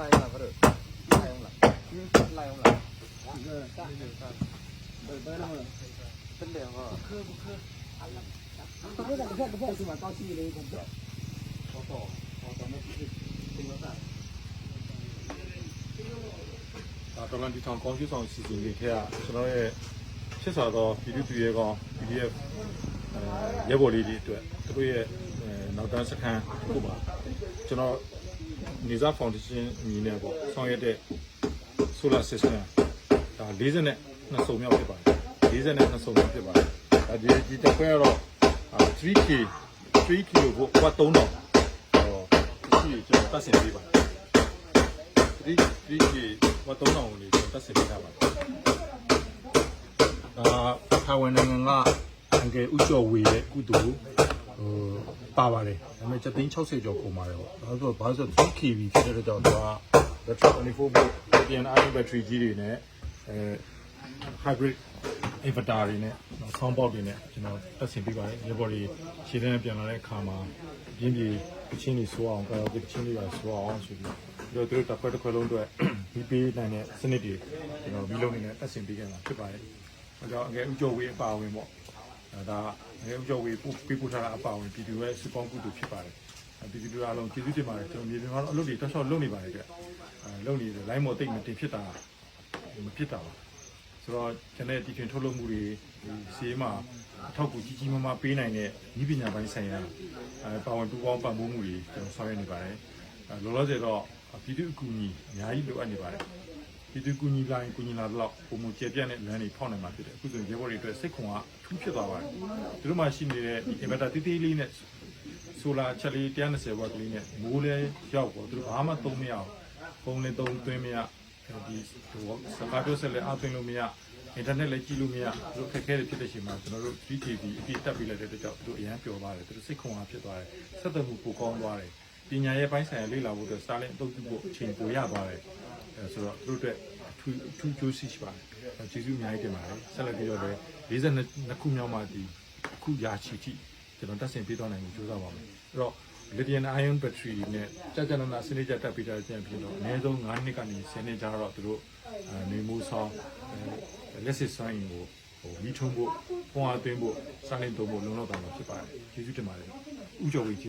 लाए ना बरो लाए हम ला लाए हम ला bên đường hả? Khơi khơi. Tôi biết là cái cái cái gì mà tao chi đấy cũng được. Có tổ, có tổ mới biết. Tính nó ra. ဒါတော်လန်ဒီထောင်ကောင်းကျိုးဆောင်စီစဉ်တွေထက်ကကျွန်တော်ရဲ့ချစ်စွာသောပြည်သူတွေကောင် PDF အဲရဲဘော်လေးတွေအတွက်သူတို့ရဲ့နောက်တန်းစခန်းခုပါကျွန်တော် နေစာဖောင်ဒေးရှင်းအမည်နဲ့ပေါ့ဆောင်ရွက်တဲ့ solar system ဒါ40နဲ့2စုံမြောက်ဖြစ်ပါတယ်40နဲ့2စုံမြောက်ဖြစ်ပါတယ်ဒါဒီဒီတစ်ခွဲကတော့အာ 3K 3 kilo ကိုဝတ်3000ဟောဒီကျွန်တော်တတ်ဆင်ပေးပါတယ်ဒီဒီကြီးဝတ်3000ကိုနေတက်ဆင်ပေးထားပါတယ်။ဒါဖာဝန်နိုင်ငံကအငယ်ဥကျော်ဝေရဲ့ကုသိုလ်ဟို ပါပါတယ်။ဒါပေမဲ့ချက်သိန်း60ကျော်ကုန်ပါတယ်ပေါ့။ဒါဆိုတော့ဘာလို့ဆို 3kV ဖြစ်တဲ့ကြောင့်သူက battery 24 volt lithium ion battery ကြီးတွေနဲ့အဲ hybrid inverter တွေနဲ့ sound box တွေနဲ့ကျွန်တော်တက်ဆင်ပေးပါတယ်။ရေပေါ်တွေရှင်းတဲ့ပြန်လာတဲ့အခါမှာပြင်းပြေချင်းတွေဆိုအောင်ကာရောကချင်းတွေပါဆိုအောင်ဆိုပြီးတော့သူတို့တစ်ခွက်တစ်ခွက်လုံးအတွက်ဒီပေးနိုင်တဲ့စနစ်တွေကျွန်တော်ပြီးလုံးနေနဲ့တက်ဆင်ပေးကြတာဖြစ်ပါတယ်။အဲကြောင့်အငယ်ဥကျော်ဝေးအပါအဝင်ပေါ့။အဲ ဒါအငယ်ဥကျော်ဝေးပို့ပေးပို့ထားတာအပါအဝင်ပြည်သူရဲ့စုပေါင်းကုသိုလ်ဖြစ်ပါတယ်။အဲပြည်သူတွေအားလုံးကျေးဇူးတင်ပါတယ်ကျွန်တော်မြေပြင်မှာတော့အလုပ်တွေတောက်လျှောက်လုပ်နေပါတယ်ကြ။အဲလုပ်နေတယ် line မော်တိတ်မတင်ဖြစ်တာမဖြစ်တာပါ။ဆိုတော့ကျွန်တော်တီထွင်ထုတ်လုပ်မှုတွေဒီစီးမှာအထောက်အကူကြီးကြီးမားမားပေးနိုင်တဲ့ဤပညာပိုင်းဆိုင်ရာအဲပါဝင်ပူးပေါင်းပံ့ပိုးမှုတွေကျွန်တော်ဆောင်ရွက်နေပါတယ်အဲလောလောဆယ်တော့ပြည်သူအကူအညီအများကြီးလိုအပ်နေပါတယ် ပြည်သူကူညီလာရင်ကူညီလာတော့ပုံမှန်ကျေပြန့်တဲ့လမ်းတွေဖောက်နိုင်မှာဖြစ်တယ်အခုဆိုရင်ရေဘော်တွေအတွက်စိတ်ခွန်အားအထူးဖြစ်သွားပါတယ်သူတို့မှရှိနေတဲ့ဒီ inverter တိတိလေးနဲ့ဆိုလာချက်လေး120ဝက်ကလေးနဲ့မိုးလဲရောက်ပေါ့သူတို့ဘာမှသုံးမရအောင်ပုံနဲ့သုံးသွင်းမရဒီဟိုစကားပြောဆက်လဲအသွင်းလို့မရအင်တာနက်လည်းကြည့်လို့မရသူတို့ခက်ခဲတဲ့ဖြစ်တဲ့ချိန်မှာကျွန်တော်တို့ 3KB အပြည့်တက်ပြီးလိုက်တဲ့အတွက်ကြောင့်သူတို့အရန်ပျော်ပါတယ်သူတို့စိတ်ခွန်အားဖြစ်သွားတယ်ဆက်သွယ်မှုပိုကောင်းသွားတယ်ပညာရဲ့ပိုင်းဆိုင်ရာလေ့လာဖို့အတွက် Starlink အသုံးပြုဖို့အချိန်ပိုရသွားတယ်အဲ ဆိုတော့သူတို့အတွက်အထူးအထူးကြိုးစီရှိပါတယ်ကျေးဇူးအများကြီးတင်ပါတယ်ဆက်လက်ပြီးတော့လည်း42ခုမြောက်မှဒီအခုရာချီချီကျွန်တော်တက်ဆင်ပေးသွားနိုင်မှုကြိုးစားပါမယ်အဲ့တော့ lithium ion battery နဲ့ကြာကြာနာနာစနစ်ကြတက်ပြီးတာပြန်ပြီးတော့အနည်းဆုံး9နှစ်ကနေ10နှစ်ကြာတော့သူတို့အဲနေမှုဆောင်အဲလက်စစ်ဆိုင်ကိုဟိုမိထုံးဖို့ပုံအားသွင်းဖို့စာလင်းသုံးဖို့လုံလောက်တာမှာဖြစ်ပါတယ်ကျေးဇူးတင်ပါတယ်ဥကျော်ဝေ